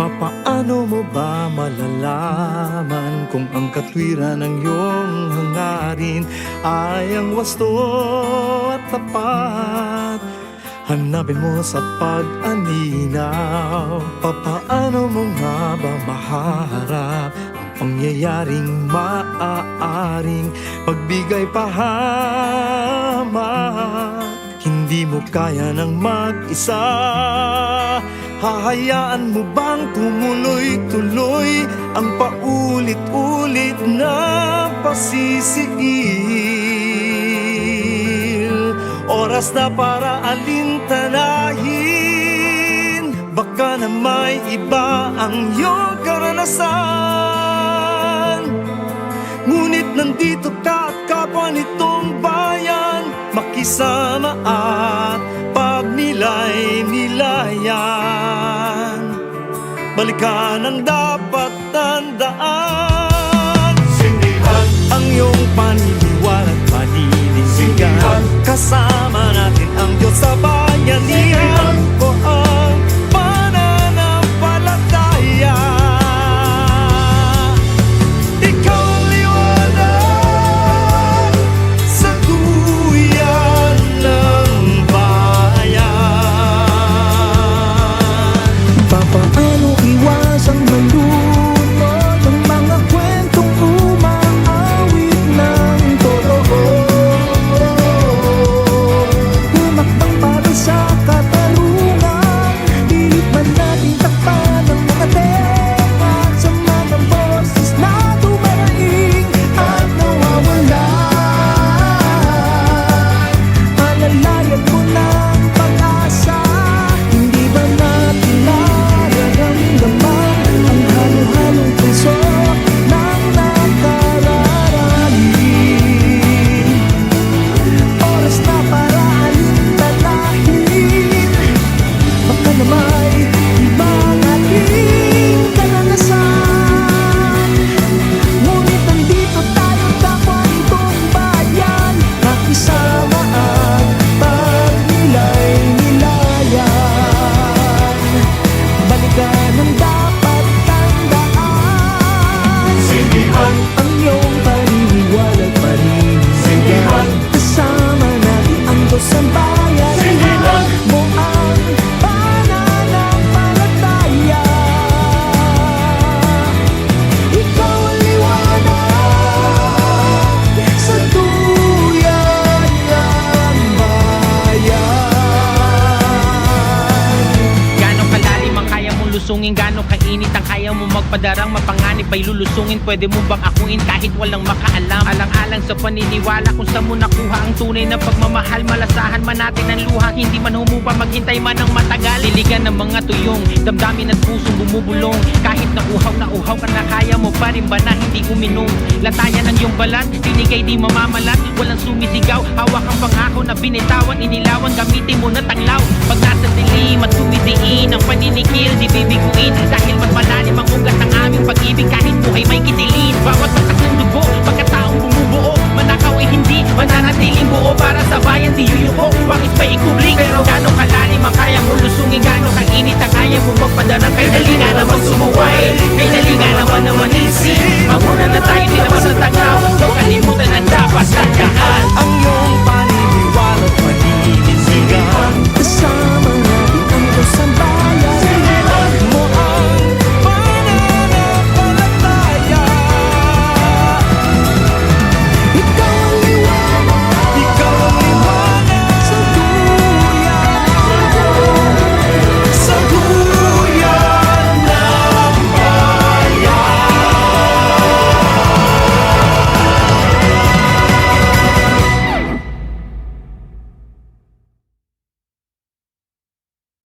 Papaano mo ba malalaman kung ang katwiran ng iyong hangarin ay ang wasto at tapat? Hanapin mo sa pag-aninaw. Papaano mo nga ba maharap Ang pangyayaring maaaring Pagbigay pahamak? Hindi mo kaya ng mag-isa Hahayaan mo bang tumuloy-tuloy Ang paulit-ulit na pasisiil? Oras na para alintanahin. Baka na may iba ang iyong karanasan. Ngunit nandito ka at kapwa nitong bayan Makisama at pagnilay-nilayan Balikan ang dapat tandaan. Sindihan, ang iyong paniniwala at paninindigan Kasama lusungin Gano'ng kainit ang kaya mong magpadarang. Mapanganib ay lulusungin. Pwede mo bang akuin kahit walang makaalam? Alang-alang sa paniniwala kung saan mo nakuha Ang tunay na pagmamahal. Malasahan man natin ang luha. Hindi man humupa maghintay man ng matagal. Liligan ng mga tuyong. Damdamin at pusong bumubulong. Kahit na uhaw na uhaw ka na Kaya mo pa rin ba na hindi uminom? Latayan ng iyong balat. Tinigay di mamamalat. Walang sumisigaw. Hawak ang pangako na binitawan. Inilawan gamitin mo na tanglaw. Pag nasa dilim at tumidiin kaya mo magpadarang Kay dali nga naman sumuway. Kay dali nga naman naman isip Mamuna na tayo di naman sa taglaw Huwag kalimutan ang dapat tandaan. Ang